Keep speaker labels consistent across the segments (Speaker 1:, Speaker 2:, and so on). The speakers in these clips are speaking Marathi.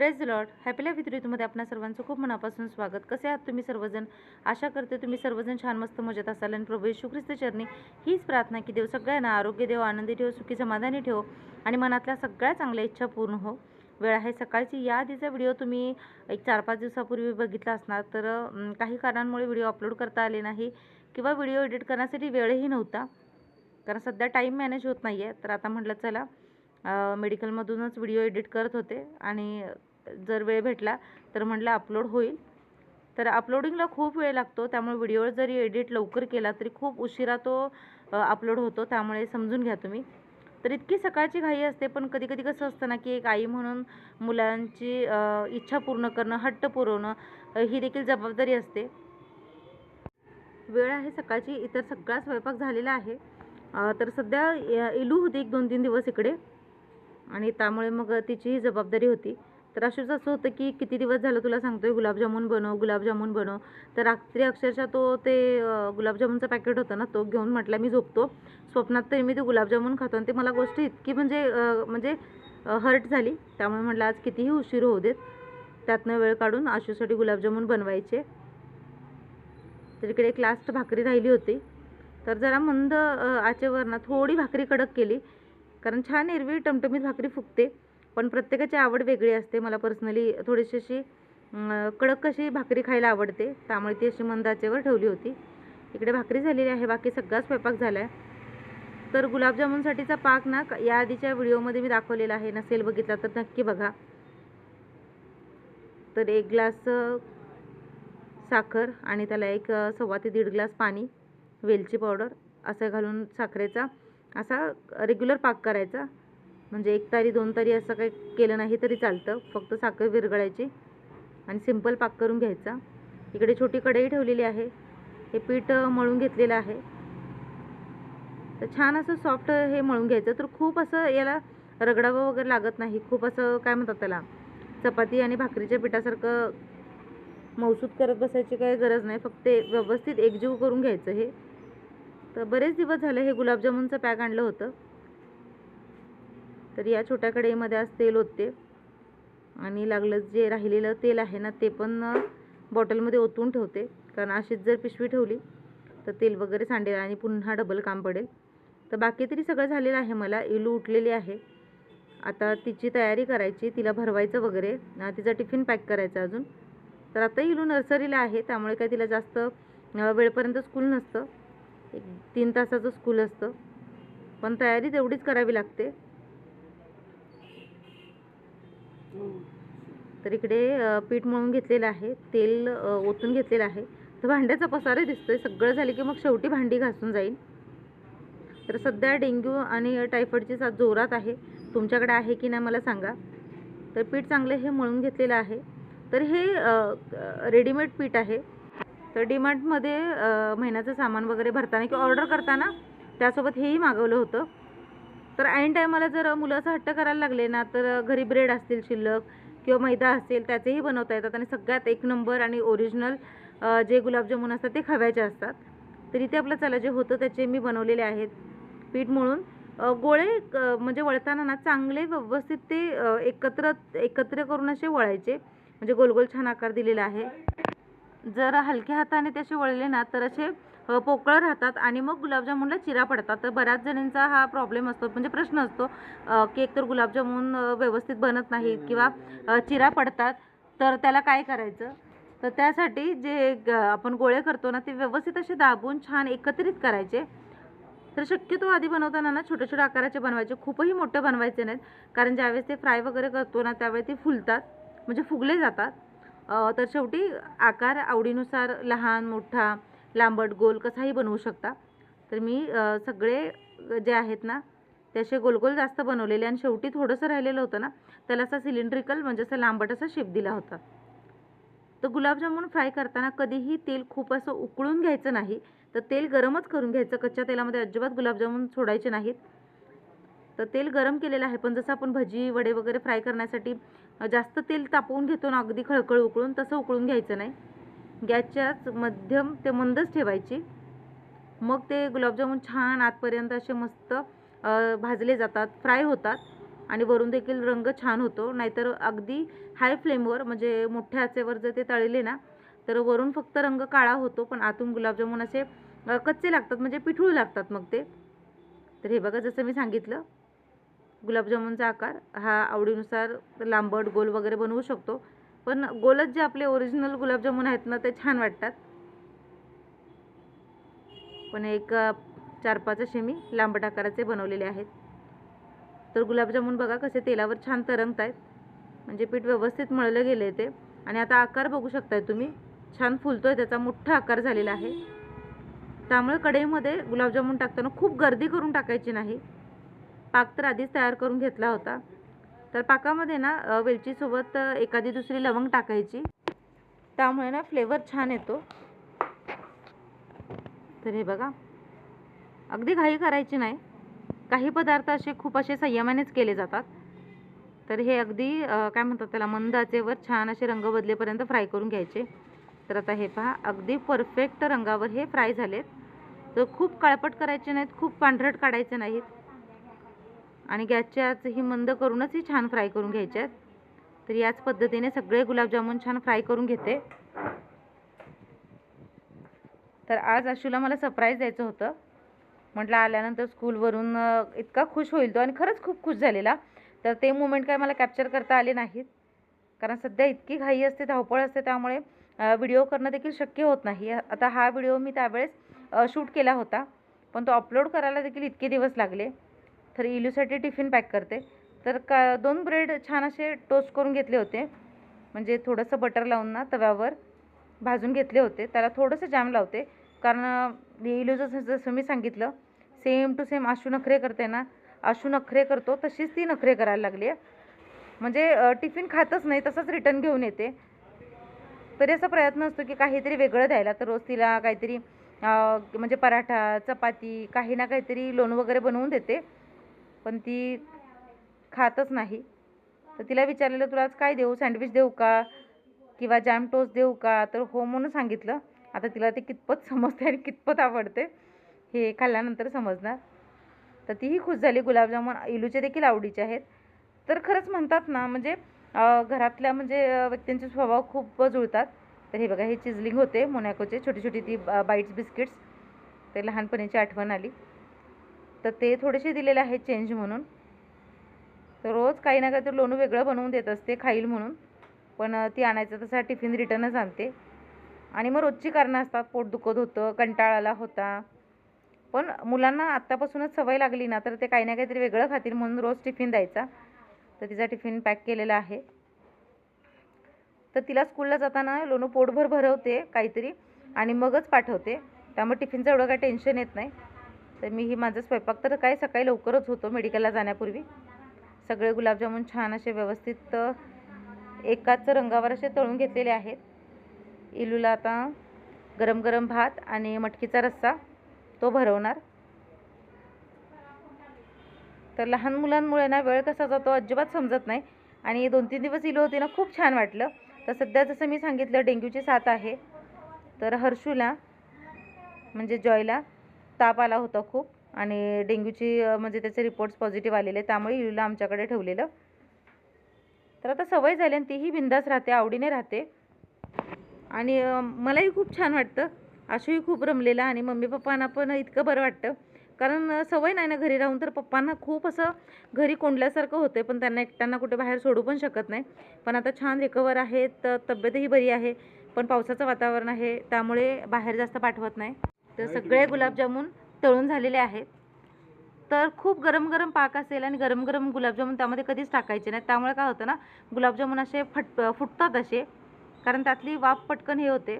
Speaker 1: Praise Lord happy life with ऋतूमध्ये आपणा सर्वांचं खूप मनापासून स्वागत. कसे आहात तुम्ही सर्वजण? आशा करते तुम्ही सर्वजण छान मस्त मजेत असाल आणि प्रभू येशू ख्रिस्त चरणी हीच प्रार्थना की देव सगळ्यांना आरोग्य देव आनंदी ठेव सुखी समाधानी ठेव आणि मनातल्या सगळ्या चांगल्या इच्छा पूर्ण हो. वेळ आहे सकाळची. या आधीचा व्हिडिओ तुम्ही एक चार पाच दिवसापूर्वी बघितला असणार. तर काही कारणांमुळे व्हिडिओ अपलोड करता आले नाही किंवा व्हिडिओ एडिट करण्यासाठी वेळही नव्हता. कारण सध्या टाईम मॅनेज होत नाही आहे तर आता म्हटलं चला मेडिकलमधूनच व्हिडिओ एडिट करत होते आणि जर वेळ भेटला तर म्हटलं अपलोड होईल. तर अपलोडिंगला खूप वेळ लागतो. त्यामुळे व्हिडिओवर जरी एडिट लवकर केला तरी खूप उशिरा तो अपलोड होतो. त्यामुळे समजून घ्या तुम्ही. तर इतकी सकाळची घाई असते पण कधी कधी कसं असतं ना की एक आई म्हणून मुलांची इच्छा पूर्ण करणं हट्ट पुरवणं ही देखील जबाबदारी असते. वेळ आहे सकाळची. इतर सगळा स्वयंपाक झालेला आहे. तर सध्या इलू होती एक दोन तीन दिवस इकडे. आणि त्यामुळे मग तिचीही जबाबदारी होती. तर अशीच असं होतं की किती दिवस झालं तुला सांगतोय गुलाबजामुन बनव गुलाबजामुन बनव. तर रात्री अक्षरशः तो ते गुलाबजामूनचं गुलाबजामुनचं पॅकेट होतं ना तो घेऊन म्हटलं मी झोपतो. स्वप्नात तरी मी ते गुलाबजामुन खातो. आणि ते मला गोष्ट इतकी म्हणजे म्हणजे हर्ट झाली. त्यामुळे म्हटलं आज कितीही उशीर होऊ देत त्यातनं वेळ काढून आशूसाठी गुलाबजामून बनवायचे. तर इकडे एक लास्ट भाकरी राहिली होती. तर जरा मंद आचेवर ना थोडी भाकरी कडक केली. कारण छान एरवी टमटमीत भाकरी फुगते. पण प्रत्येकाची आवड वेगळी असते. मला पर्सनली थोडीशी अशी कडक कशी भाकरी खायला आवडते. त्यामुळे ती अशी मंदाचेवर ठेवली होती. इकडे भाकरी झालेली आहे. बाकी सगळा स्वयंपाक झाला आहे तर गुलाबजामुनसाठीचा पाक ना या आधीच्या व्हिडिओमध्ये मी दाखवलेला आहे. नसेल बघितला तर नक्की बघा. तर एक ग्लास साखर आणि त्याला एक सव्वा ते दीड ग्लास पाणी वेलची पावडर असं घालून साखरेचा असा रेग्युलर पाक करायचा. म्हणजे एक तारी दोन तारी असं काही केलं नाही तरी चालतं. फक्त साखर विरघळायची आणि सिंपल पाक करून घ्यायचा. इकडे छोटी कढई ठेवलेली आहे. हे पीठ मळून घेतलेलं आहे. तर छान असं सॉफ्ट हे मळून घ्यायचं. तर खूप असं याला रगडावं वगैरे लागत नाही. खूप असं काय म्हणतात त्याला? चपाती आणि भाकरीच्या पिठासारखं मौसूद करत बसायची काही गरज नाही. फक्त व्यवस्थित एकजीव करून घ्यायचं हे. तर बरेच दिवस झाले हे गुलाबजामुनचं पॅक आणलं होतं. तर या छोट्या कढईमध्ये आज तेल ओतते. आणि लागलं जे राहिलेलं तेल आहे ना ते पण बॉटलमध्ये ओतून ठेवते. कारण अशीच जर पिशवी ठेवली तर तेल वगैरे सांडेल आणि पुन्हा डबल काम पडेल. तर बाकी तरी सगळं झालेलं आहे मला. इलू उठलेली आहे. आता तिची तयारी करायची तिला भरवायचं वगैरे. तिचा टिफिन पॅक करायचा अजून. तर आता इलू नर्सरीला आहे त्यामुळे काय तिला जास्त वेळपर्यंत स्कूल नसतं. एक तीन तासाचं स्कूल असतं. पण तयारी तेवढीच करावी लागते. तर इकडे पीठ मळून घेतलेलं आहे तेल ओतून घेतलेलं आहे. तर भांड्याचा पसारा दिसतोय सगळं झालं की मग शेवटी भांडी घासून जाईल. तर सध्या डेंग्यू आणि टायफॉईडची साथ जोरात आहे. तुमच्याकडे आहे की नाही मला सांगा. तर पीठ चांगलं हे मळून घेतलेलं आहे. तर हे रेडीमेड पीठ आहे. तर डीमार्टमध्ये महिन्याचं सामान वगैरे भरताना किंवा ऑर्डर करताना त्यासोबत हेही मागवलं होतं. तर ऐन टायमाला जर मुलं असं हट्ट करायला लागले ना तर घरी ब्रेड असतील शिल्लक किंवा मैदा असेल त्याचेही बनवता येतात आणि सगळ्यात एक नंबर आणि ओरिजिनल जे गुलाबजामुन असतात ते खव्याचे असतात. तर इथे आपलं चला जे होतं त्याचे मी बनवलेले आहेत. पीठ मळून गोळे क- म्हणजे वळताना ना चांगले व्यवस्थित ते एकत्र एकत्र करून असे वळायचे. म्हणजे गोल गोल छान आकार दिलेला आहे. जर हलक्या हाताने ते असे वळले ना तर असे पोकळं राहतात आणि मग गुलाबजामुनला चिरा पडतात. तर बऱ्याच जणींचा हा प्रॉब्लेम असतो. म्हणजे प्रश्न असतो केक की एकतर गुलाबजामुन व्यवस्थित बनत नाहीत किंवा चिरा पडतात. तर त्याला काय करायचं? तर त्यासाठी जे ग- आपण गोळे करतो ना ते व्यवस्थित असे दाबून छान एकत्रित करायचे. तर शक्यतो आधी बनवताना ना छोट्या छोट्या आकाराचे बनवायचे. खूपही मोठे बनवायचे नाहीत. कारण ज्यावेळेस ते फ्राय वगैरे करतो ना त्यावेळी ते फुलतात. म्हणजे फुगले जातात. तर शेवटी आकार आवडीनुसार लहान मोठा लांबट गोल कसाही बनवू शकता. तर मी सगळे जे आहेत ना ते असे गोलगोल जास्त बनवलेले आणि शेवटी थोडंसं राहिलेलं होतं ना त्याला असा सिलेंड्रिकल म्हणजे असं लांबट असा शेप दिला होता. तर गुलाबजामुन फ्राय करताना कधीही तेल खूप असं उकळून घ्यायचं नाही. तर तेल गरमच करून घ्यायचं. कच्च्या तेलामध्ये अजिबात गुलाबजामुन सोडायचे नाहीत. तर तेल गरम केलेलं आहे. पण जसं आपण भजी वडे वगैरे फ्राय करण्यासाठी जास्त तेल तापवून घेतो ना अगदी खळखळ उकळून तसं उकळून घ्यायचं नाही. गॅसच्याच मध्यम ते मंदच ठेवायची. मग ते गुलाबजामुन छान आतपर्यंत असे मस्त भाजले जातात फ्राय होतात आणि वरून देखील रंग छान होतो. नाहीतर अगदी हाय फ्लेमवर म्हणजे मोठ्या आचेवर जर ते तळले ना तर वरून फक्त रंग काळा होतो पण आतून गुलाबजामुन असे कच्चे लागतात म्हणजे पिठूळ लागतात मग ते. तर हे बघा जसं मी सांगितलं गुलाबजामुनचा आकार हा आवडीनुसार लांबट गोल वगैरे बनवू शकतो. पण गोलच जे आपले ओरिजिनल गुलाबजामुन आहेत ना ते छान वाटतात. पण एक चार पाच असे मी लांबट आकाराचे बनवलेले आहेत. तर गुलाबजामुन बघा कसे तेलावर छान तरंगत आहेत म्हणजे पीठ व्यवस्थित मळलं गेले ते. आणि आता आकार बघू शकताय तुम्ही. छान फुलतोय त्याचा मोठा आकार झालेला आहे. त्यामुळे कढईमध्ये गुलाबजामुन टाकताना खूप गर्दी करून टाकायची नाही. पाक तर आधीच तयार करून घेतला होता. तर पाकामध्ये ना वेलचीसोबत एखादी दुसरी लवंग टाकायची. त्यामुळे ना फ्लेवर छान येतो. तर हे बघा. अगदी घाई करायची नाही. काही पदार्थ असे खूप असे संयमानेच केले जातात. तर हे अगदी काय म्हणतात त्याला मंद आचेवर छान असे रंग बदलेपर्यंत फ्राय करून घ्यायचे. तर आता हे पहा अगदी परफेक्ट रंगावर हे फ्राय झालेत. तर खूप काळपट करायचे नाहीत खूप पांढरट काढायचे नाहीत. आणि गॅसची आच ही मंद करूनच ही छान फ्राय करून घ्यायचे आहेत. तर याच पद्धतीने सगळे गुलाबजामुन छान फ्राय करून घेते. तर आज आशूला मला सरप्राईज द्यायचं होतं. म्हटलं आल्यानंतर स्कूलवरून इतका खुश होईल तो आणि खरंच खूप खुश झालेला. तर ते मुमेंट काय मला कॅप्चर करता आले नाहीत. कारण सध्या इतकी घाई असते धावपळ असते त्यामुळे व्हिडिओ करणं देखील शक्य होत नाही. आता हा व्हिडिओ मी त्यावेळेस शूट केला होता. पण तो अपलोड करायला देखील इतके दिवस लागले. तर इलूसाठी टिफिन पॅक करते. तर का दोन ब्रेड छान असे टोस्ट करून घेतले होते. म्हणजे थोडंसं बटर लावून ना तव्यावर भाजून घेतले होते. त्याला थोडंसं जॅम लावते. कारण इलूचं जसं मी सांगितलं सेम टू सेम आशू नखरे करते ना आशू नखरे करतो तशीच ती नखरे करायला लागली आहे. म्हणजे टिफिन खातच नाही तसंच रिटर्न घेऊन येते. तरी असा प्रयत्न असतो की काहीतरी वेगळं द्यायला. तर रोज तिला काहीतरी म्हणजे पराठा चपाती काही ना काहीतरी लोण वगैरे बनवून देते. पण ती खातच नाही. तर तिला विचारलेलं तुला आज काय देऊ? सँडविच देऊ का? किंवा जॅम टोस्ट देऊ का? तर हो म्हणून सांगितलं. आता तिला ते कितपत समजते आणि कितपत आवडते हे खाल्ल्यानंतर समजणार. तर तीही खुश झाली. गुलाबजामुन इलूचे देखील आवडीचे आहेत. तर खरंच म्हणतात ना म्हणजे घरातल्या म्हणजे व्यक्तींचे स्वभाव खूप जुळतात. तर हे बघा हे चिझलिंग होते मोनॅकोचे. छोटी छोटी ती बाईट्स बिस्किट्स. ते लहानपणीची आठवण आली. तर ते थोडेसे दिलेले आहेत चेंज म्हणून. तर रोज काही ना काहीतरी लोणू वेगळं बनवून देत असते खाईल म्हणून. पण ती आणायचं तसा टिफिन रिटर्नच आणते. आणि मग रोजची कारणं असतात पोट दुखत होतं कंटाळा आला होता. पण मुलांना आत्तापासूनच सवय लागली ना तर ते काही ना काहीतरी वेगळं खातील म्हणून रोज टिफिन द्यायचा. तर तिचा टिफिन पॅक केलेला आहे. तर तिला स्कूलला जाताना लोणू पोटभर भरवते काहीतरी आणि मगच पाठवते. त्यामुळे टिफिनचं एवढं काही टेन्शन येत नाही. तर मी ही माझा स्वयंपाक तर काय सकाळी लवकरच होतो मेडिकलला जाण्यापूर्वी. सगळे गुलाबजामुन छान असे व्यवस्थित एकाच रंगावर असे तळून घेतलेले आहेत. इलूला आता गरम गरम भात आणि मटकीचा रस्सा तो भरवणार. तर लहान मुलांमुळे ना वेळ कसा जातो अजिबात समजत नाही आणि दोन तीन दिवस इलो होती ना खूप छान वाटलं. तर सध्या जसं मी सांगितलं डेंग्यूची साथ आहे. तर हर्षूला म्हणजे जॉयला ताप आला होता खूप आणि डेंग्यूची म्हणजे त्याचे रिपोर्ट्स पॉझिटिव्ह आलेले त्यामुळे युला आमच्याकडे ठेवलेलं. तर आता सवय झाली आणि तीही बिंदास राहते आवडीने राहते. आणि मलाही खूप छान वाटतं. आशूही खूप रमलेला आणि मम्मी पप्पांना पण इतकं बरं वाटतं. कारण सवय नाही ना घरी राहून तर पप्पांना खूप असं घरी कोंडल्यासारखं होतं पण त्यांना एकट्यांना कुठे बाहेर सोडू पण शकत नाही. पण आता छान रिकवर आहे तर तब्येतही बरी आहे पण पावसाचं वातावरण आहे त्यामुळे बाहेर जास्त पाठवत नाही. तर सगळे गुलाबजामून तळून झालेले आहेत. तर खूप गरम गरम पाक असेल आणि गरम गरम गुलाबजामून त्यामध्ये कधीच टाकायचे नाही त्यामुळे काय होतं ना गुलाबजामुन असे फट फुटतात असे कारण त्यातली वाफ पटकन हे होते.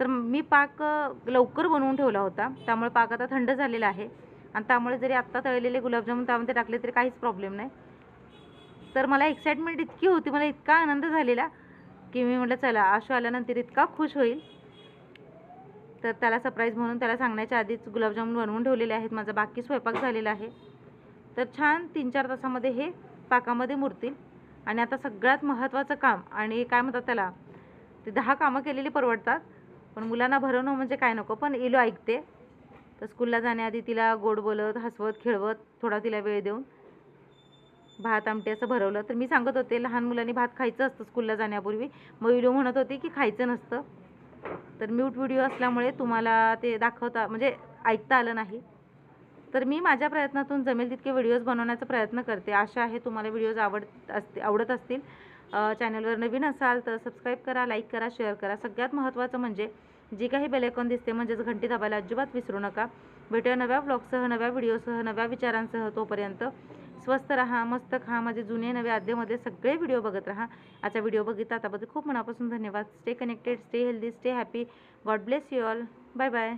Speaker 1: तर मी पाक लवकर बनवून ठेवला होता. त्यामुळे पाक आता थंड झालेला आहे. आणि त्यामुळे जरी आत्ता तळलेले गुलाबजामून त्यामध्ये टाकले तरी काहीच प्रॉब्लेम नाही. तर मला एक्साइटमेंट इतकी होती मला इतका आनंद झालेला की मी म्हटलं चला आशू आल्यानंतर इतका खुश होईल. तर त्याला सरप्राईज म्हणून त्याला सांगण्याच्या आधीच गुलाबजामुन बनवून ठेवलेले आहेत. माझा बाकी स्वयंपाक झालेला आहे. तर छान तीन चार तासामध्ये हे पाकामध्ये मुरतील. आणि आता सगळ्यात महत्त्वाचं काम आणि काय म्हणतात त्याला ते दहा कामं केलेली परवडतात. पण मुलांना भरवणं म्हणजे काय नको पण इलो ऐकते. तर स्कूलला जाण्याआधी तिला गोड बोलत हसवत खेळवत थोडा तिला वेळ देऊन भात आमटी असं भरवलं. तर मी सांगत होते लहान मुलांनी भात खायचं असतं स्कूलला जाण्यापूर्वी. मग इलो म्हणत होते की खायचं नसतं. तर म्यूट व्हिडिओ असल्यामुळे तुम्हाला ते दाखवता म्हणजे ऐकता आलं नाही. तर मी माझ्या प्रयत्नातून जमेल तितके व्हिडिओज बनवण्याचा प्रयत्न करते. आशा आहे तुम्हाला व्हिडिओज आवडत असते आवडत असतील. चॅनलवर नवीन असाल तर सबस्क्राईब करा लाईक करा शेअर करा. सगळ्यात महत्त्वाचं म्हणजे जी काही बेलेकॉन दिसते म्हणजेच घंटी दाबायला अजिबात विसरू नका. भेटूया नव्या ब्लॉगसह नव्या व्हिडिओसह नव्या विचारांसह तोपर्यंत. स्वस्त राहा मस्त खा माझे जुने नवे आधेमध्ये सगळे व्हिडिओ बघत राहा. आजचा व्हिडिओ बघितला त्याबद्दल खूप मनापासून धन्यवाद. Stay connected stay healthy stay happy God bless you all bye bye